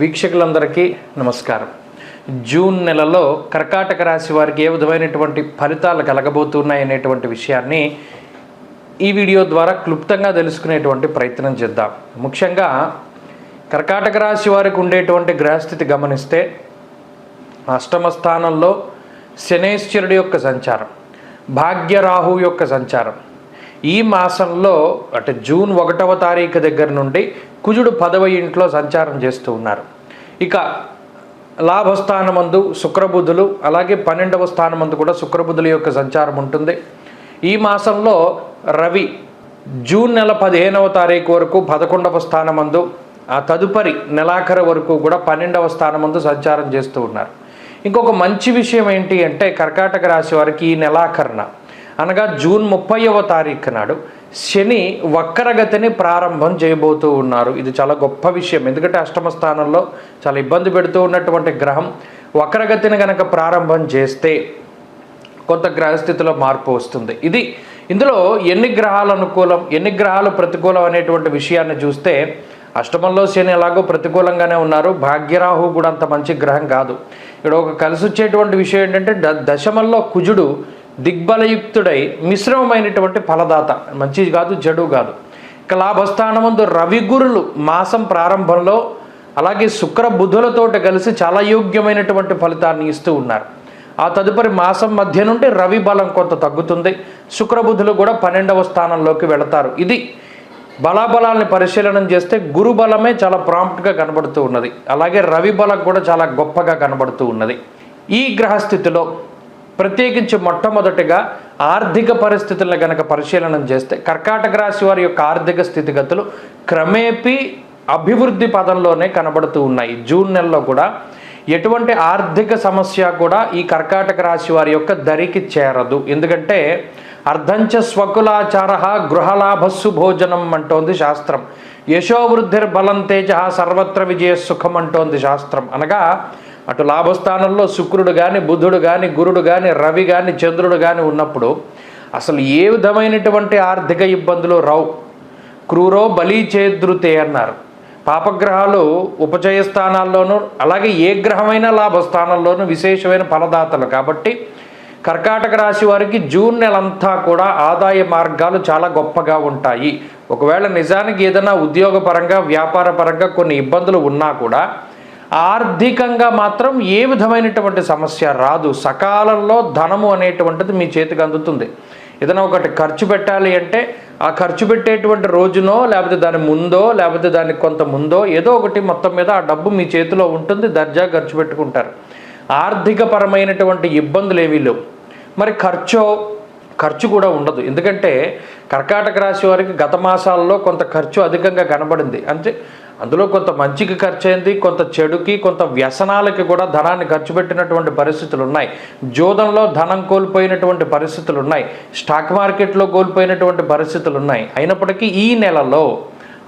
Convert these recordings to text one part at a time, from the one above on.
వీక్షకులందరికీ నమస్కారం. జూన్ నెలలో కర్కాటక రాశి వారికి ఏ విధమైనటువంటి ఫలితాలు కలగబోతున్నాయి అనేటువంటి విషయాన్ని ఈ వీడియో ద్వారా క్లుప్తంగా తెలుసుకునేటువంటి ప్రయత్నం చేద్దాం. ముఖ్యంగా కర్కాటక రాశి వారికి ఉండేటువంటి గ్రహస్థితి గమనిస్తే అష్టమ స్థానంలో శనేశ్వరుడి యొక్క సంచారం భాగ్యరాహు యొక్క సంచారం ఈ మాసంలో అంటే జూన్ ఒకటవ తారీఖు దగ్గర నుండి కుజుడు పదవ ఇంట్లో సంచారం చేస్తూ ఉన్నారు. ఇక లాభస్థానమందు శుక్రబుధులు అలాగే పన్నెండవ స్థానమందు కూడా శుక్రబుధుల యొక్క సంచారం ఉంటుంది. ఈ మాసంలో రవి జూన్ నెల పదిహేనవ తారీఖు వరకు పదకొండవ స్థానమందు ఆ తదుపరి నెలాఖరు వరకు కూడా పన్నెండవ స్థానమందు సంచారం చేస్తూ ఉన్నారు. ఇంకొక మంచి విషయం ఏంటి అంటే కర్కాటక రాశి వారికి ఈ నెలాఖరున అనగా జూన్ ముప్పైవ తారీఖు నాడు శని వక్రగతిని ప్రారంభం చేయబోతూ ఉన్నారు. ఇది చాలా గొప్ప విషయం. ఎందుకంటే అష్టమ స్థానంలో చాలా ఇబ్బంది పెడుతూ ఉన్నటువంటి గ్రహం వక్రగతిని గనక ప్రారంభం చేస్తే కొంత గ్రహస్థితిలో మార్పు వస్తుంది. ఇది ఇందులో ఎన్ని గ్రహాలు అనుకూలం ఎన్ని గ్రహాలు ప్రతికూలం అనేటువంటి విషయాన్ని చూస్తే అష్టమంలో శని ఎలాగో ప్రతికూలంగానే ఉన్నారు. భాగ్యరాహు కూడా అంత మంచి గ్రహం కాదు. ఇక్కడ ఒక కలిసి వచ్చేటువంటి విషయం ఏంటంటే ద దశమంలో కుజుడు దిగ్బలయుక్తుడై మిశ్రమమైనటువంటి ఫలదాత. మంచి కాదు జడు కాదు. ఇక లాభస్థానమందు రవిగురులు మాసం ప్రారంభంలో అలాగే శుక్ర బుధులతోటి కలిసి చాలా యోగ్యమైనటువంటి ఫలితాన్ని ఇస్తూ ఉన్నారు. ఆ తదుపరి మాసం మధ్య నుండి రవి బలం కొంత తగ్గుతుంది. శుక్రబుధులు కూడా పన్నెండవ స్థానంలోకి వెళతారు. ఇది బలాబలాల్ని పరిశీలనం చేస్తే గురు బలమే చాలా ప్రాంప్ట్గా కనబడుతూ ఉన్నది. అలాగే రవి బలం కూడా చాలా గొప్పగా కనబడుతూ ఉన్నది. ఈ గ్రహస్థితిలో ప్రత్యేకించి మొట్టమొదటిగా ఆర్థిక పరిస్థితులను గనక పరిశీలనం చేస్తే కర్కాటక రాశి వారి యొక్క ఆర్థిక స్థితిగతులు క్రమేపీ అభివృద్ధి పదంలోనే కనబడుతూ ఉన్నాయి. జూన్ నెలలో కూడా ఎటువంటి ఆర్థిక సమస్య కూడా ఈ కర్కాటక రాశి వారి యొక్క దరికి చేరదు. ఎందుకంటే అర్ధంచ స్వకులాచార గృహలాభస్సు భోజనం అంటోంది శాస్త్రం. యశోవృద్ధిర్ బలం తేజ సర్వత్ర విజయ సుఖం అంటోంది శాస్త్రం. అనగా అటు లాభస్థానంలో శుక్రుడు కానీ బుధుడు కానీ గురుడు కానీ రవి కానీ చంద్రుడు కానీ ఉన్నప్పుడు అసలు ఏ విధమైనటువంటి ఆర్థిక ఇబ్బందులు రావు. క్రూరో బలి చేద్రుతే అన్నారు. పాపగ్రహాలు ఉపచయ స్థానాల్లోనూ అలాగే ఏ గ్రహమైన లాభస్థానంలోనూ విశేషమైన ఫలదాతలు కాబట్టి కర్కాటక రాశి వారికి జూన్ నెలంతా కూడా ఆదాయ మార్గాలు చాలా గొప్పగా ఉంటాయి. ఒకవేళ నిజానికి ఏదైనా ఉద్యోగపరంగా వ్యాపార పరంగా కొన్ని ఇబ్బందులు ఉన్నా కూడా ఆర్థికంగా మాత్రం ఏ విధమైనటువంటి సమస్య రాదు. సకాలంలో ధనము అనేటువంటిది మీ చేతికి అందుతుంది. ఏదైనా ఒకటి ఖర్చు పెట్టాలి అంటే ఆ ఖర్చు పెట్టేటువంటి రోజునో లేకపోతే దాని ముందో లేకపోతే దానికి కొంత ముందో ఏదో ఒకటి మొత్తం మీద ఆ డబ్బు మీ చేతిలో ఉంటుంది దర్జా ఖర్చు పెట్టుకుంటారు. ఆర్థిక పరమైనటువంటి ఇబ్బందులు ఏవీ లేవు. మరి ఖర్చు ఖర్చు కూడా ఉండదు. ఎందుకంటే కర్కాటక రాశి వారికి గత మాసాల్లో కొంత ఖర్చు అధికంగా కనబడింది. అంటే అందులో కొంత మంచికి ఖర్చు అయింది కొంత చెడుకి కొంత వ్యసనాలకి కూడా ధనాన్ని ఖర్చు పెట్టినటువంటి పరిస్థితులు ఉన్నాయి జోదంలో ధనం కోల్పోయినటువంటి పరిస్థితులు ఉన్నాయి స్టాక్ మార్కెట్లో కోల్పోయినటువంటి పరిస్థితులు ఉన్నాయి అయినప్పటికీ ఈ నెలలో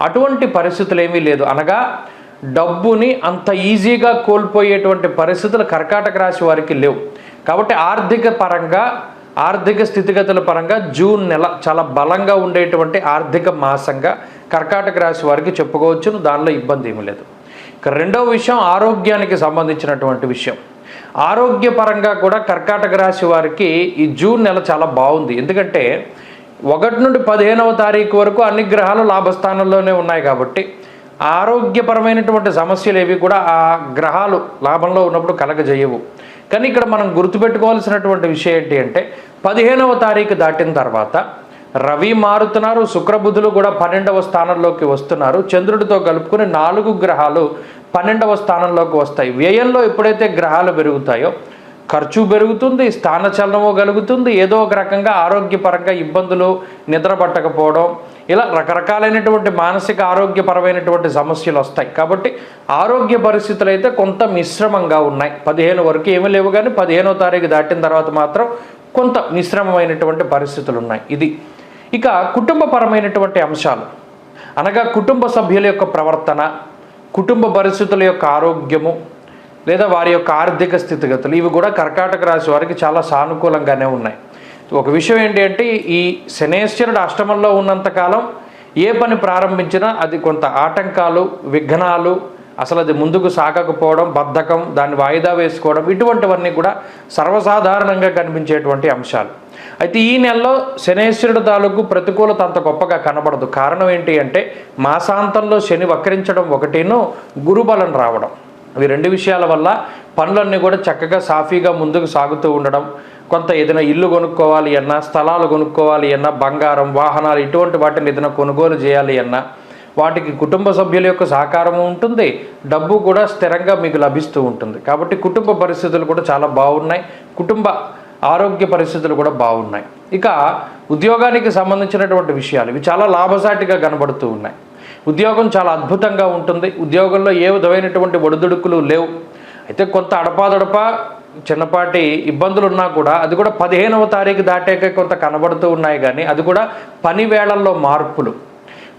అటువంటి పరిస్థితులు ఏమీ లేదు. అనగా డబ్బుని అంత ఈజీగా కోల్పోయేటువంటి పరిస్థితులు కర్కాటక రాశి వారికి లేవు. కాబట్టి ఆర్థిక పరంగా ఆర్థిక స్థితిగతుల పరంగా జూన్ నెల చాలా బలంగా ఉండేటువంటి ఆర్థిక మాసంగా కర్కాటక రాశి వారికి చెప్పుకోవచ్చును దానిలో ఇబ్బంది ఏమీ లేదు. ఇక రెండవ విషయం ఆరోగ్యానికి సంబంధించినటువంటి విషయం. ఆరోగ్యపరంగా కూడా కర్కాటక రాశి వారికి ఈ జూన్ నెల చాలా బాగుంది. ఎందుకంటే ఒకటి నుండి పదిహేనవ తారీఖు వరకు అన్ని గ్రహాలు లాభస్థానంలోనే ఉన్నాయి కాబట్టి ఆరోగ్యపరమైనటువంటి సమస్యలు ఏవి కూడా ఆ గ్రహాలు లాభంలో ఉన్నప్పుడు కలగజేయవు. కానీ ఇక్కడ మనం గుర్తుపెట్టుకోవాల్సినటువంటి విషయం ఏంటి అంటే పదిహేనవ తారీఖు దాటిన తర్వాత రవి మారుతున్నారు శుక్రబుధులు కూడా పన్నెండవ స్థానంలోకి వస్తున్నారు. చంద్రుడితో కలుపుకుని నాలుగు గ్రహాలు పన్నెండవ స్థానంలోకి వస్తాయి. వ్యయంలో ఎప్పుడైతే గ్రహాలు పెరుగుతాయో ఖర్చు పెరుగుతుంది స్థానచలనము కలుగుతుంది. ఏదో ఒక రకంగా ఆరోగ్యపరంగా ఇబ్బందులు నిద్ర పట్టకపోవడం ఇలా రకరకాలైనటువంటి మానసిక ఆరోగ్యపరమైనటువంటి సమస్యలు వస్తాయి. కాబట్టి ఆరోగ్య పరిస్థితులు అయితే కొంత మిశ్రమంగా ఉన్నాయి. పదిహేను వరకు ఏమీ లేవు కానీ పదిహేనో తారీఖు దాటిన తర్వాత మాత్రం కొంత మిశ్రమమైనటువంటి పరిస్థితులు ఉన్నాయి. ఇది ఇక కుటుంబపరమైనటువంటి అంశాలు. అనగా కుటుంబ సభ్యుల యొక్క ప్రవర్తన కుటుంబ పరిస్థితుల యొక్క ఆరోగ్యము లేదా వారి యొక్క ఆర్థిక స్థితిగతులు ఇవి కూడా కర్కాటక రాశి వారికి చాలా సానుకూలంగానే ఉన్నాయి. ఒక విషయం ఏంటి అంటే ఈ శనేశ్వరుడు అష్టమంలో ఉన్నంతకాలం ఏ పని ప్రారంభించినా అది కొంత ఆటంకాలు విఘ్నాలు అసలు అది ముందుకు సాగకపోవడం బద్ధకం దాన్ని వాయిదా వేసుకోవడం ఇటువంటివన్నీ కూడా సర్వసాధారణంగా కనిపించేటువంటి అంశాలు. అయితే ఈ నెలలో శనేశ్వరుడు తాలూకు ప్రతికూలత అంత గొప్పగా కనబడదు. కారణం ఏంటి అంటే మాసాంతంలో శని వక్రించడం ఒకటేనో గురుబలం రావడం. ఇవి రెండు విషయాల వల్ల పనులన్నీ కూడా చక్కగా సాఫీగా ముందుకు సాగుతూ ఉండడం కొంత ఏదైనా ఇల్లు కొనుక్కోవాలి అన్నా స్థలాలు కొనుక్కోవాలి అన్నా బంగారం వాహనాలు ఇటువంటి వాటిని ఏదైనా కొనుగోలు చేయాలి అన్నా వాటికి కుటుంబ సభ్యుల యొక్క సహకారం ఉంటుంది డబ్బు కూడా స్థిరంగా మీకు లభిస్తూ ఉంటుంది. కాబట్టి కుటుంబ పరిస్థితులు కూడా చాలా బాగున్నాయి కుటుంబ ఆరోగ్య పరిస్థితులు కూడా బాగున్నాయి. ఇక ఉద్యోగానికి సంబంధించినటువంటి విషయాలు ఇవి చాలా లాభసాటిగా కనబడుతూ ఉన్నాయి. ఉద్యోగం చాలా అద్భుతంగా ఉంటుంది ఉద్యోగంలో ఏ విధమైనటువంటి ఒడిదుడుకులు లేవు. అయితే కొంత అడపాదడప చిన్నపాటి ఇబ్బందులు ఉన్నా కూడా అది కూడా పదిహేనవ తారీఖు దాటాక కొంత కనబడుతూ ఉన్నాయి కానీ అది కూడా పని వేళల్లో మార్పులు.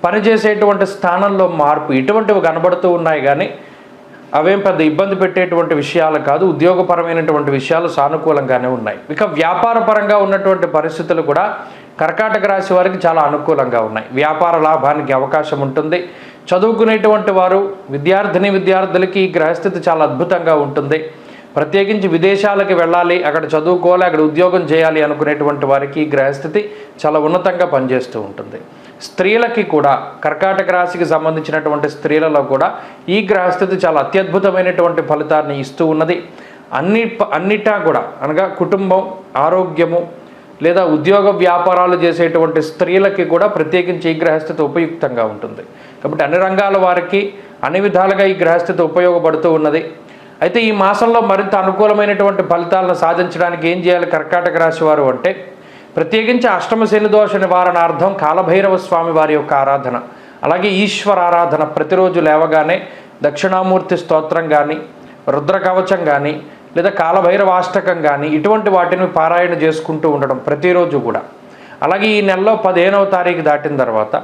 పనిచేసేటువంటి స్థానంలో మార్పు ఇటువంటివి కనబడుతూ ఉన్నాయి కానీ అవేం పెద్ద ఇబ్బంది పెట్టేటువంటి విషయాలు కాదు ఉద్యోగపరమైనటువంటి విషయాలు సానుకూలంగానే ఉన్నాయి. ఇక వ్యాపారపరంగా ఉన్నటువంటి పరిస్థితులు కూడా కర్కాటక రాశి వారికి చాలా అనుకూలంగా ఉన్నాయి. వ్యాపార లాభానికి అవకాశం ఉంటుంది. చదువుకునేటువంటి వారు విద్యార్థిని విద్యార్థులకి ఈ గ్రహస్థితి చాలా అద్భుతంగా ఉంటుంది. ప్రత్యేకించి విదేశాలకు వెళ్ళాలి అక్కడ చదువుకోవాలి అక్కడ ఉద్యోగం చేయాలి అనుకునేటువంటి వారికి ఈ గ్రహస్థితి చాలా ఉన్నతంగా పనిచేస్తూ ఉంటుంది. స్త్రీలకి కూడా కర్కాటక రాశికి సంబంధించినటువంటి స్త్రీలలో కూడా ఈ గ్రహస్థితి చాలా అత్యద్భుతమైనటువంటి ఫలితాన్ని ఇస్తూ ఉన్నది. అన్ని అన్నిటా కూడా అనగా కుటుంబం ఆరోగ్యము లేదా ఉద్యోగ వ్యాపారాలు చేసేటువంటి స్త్రీలకి కూడా ప్రత్యేకించి ఈ గ్రహస్థితి ఉపయుక్తంగా ఉంటుంది. కాబట్టి అన్ని రంగాల వారికి అన్ని విధాలుగా ఈ గ్రహస్థితి ఉపయోగపడుతూ ఉన్నది. అయితే ఈ మాసంలో మరింత అనుకూలమైనటువంటి ఫలితాలను సాధించడానికి ఏం చేయాలి? కర్కాటక రాశి వారు అంటే ప్రత్యేకించి అష్టమ శని దోష నివారణార్థం కాలభైరవ స్వామి వారి యొక్క ఆరాధన. అలాగే ఈశ్వర ఆరాధన ప్రతిరోజు లేవగానే దక్షిణామూర్తి స్తోత్రం కానీ రుద్రకవచం కానీ లేదా కాలభైరవాష్టకం కానీ ఇటువంటి వాటిని పారాయణ చేసుకుంటూ ఉండడం ప్రతిరోజు కూడా. అలాగే ఈ నెలలో పదిహేనవ తారీఖు దాటిన తర్వాత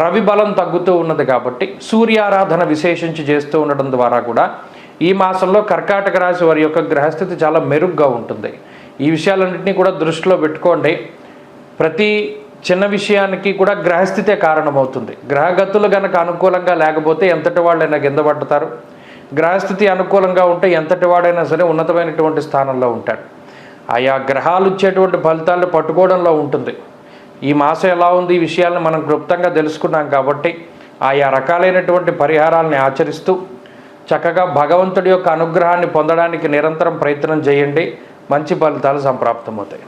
రవి బలం తగ్గుతూ ఉన్నది కాబట్టి సూర్యారాధన విశేషించి చేస్తూ ఉండడం ద్వారా కూడా ఈ మాసంలో కర్కాటక రాశి వారి యొక్క గ్రహస్థితి చాలా మెరుగ్గా ఉంటుంది. ఈ విషయాలన్నింటినీ కూడా దృష్టిలో పెట్టుకోండి. ప్రతి చిన్న విషయానికి కూడా గ్రహస్థితే కారణమవుతుంది. గ్రహగతులు గనక అనుకూలంగా లేకపోతే ఎంతటి వాళ్ళైనా కింద పడతారు. గ్రహస్థితి అనుకూలంగా ఉంటే ఎంతటి వాడైనా సరే ఉన్నతమైనటువంటి స్థానంలో ఉంటాడు ఆయా గ్రహాలు ఇచ్చేటువంటి ఫలితాలను పట్టుకోవడంలో ఉంటుంది. ఈ మాసం ఎలా ఉంది? ఈ విషయాలను మనం క్లుప్తంగా తెలుసుకున్నాం కాబట్టి ఆయా రకాలైనటువంటి పరిహారాలని ఆచరిస్తూ చక్కగా భగవంతుడి యొక్క అనుగ్రహాన్ని పొందడానికి నిరంతరం ప్రయత్నం చేయండి. మంచి ఫలితాలు సంప్రాప్తమవుతాయి.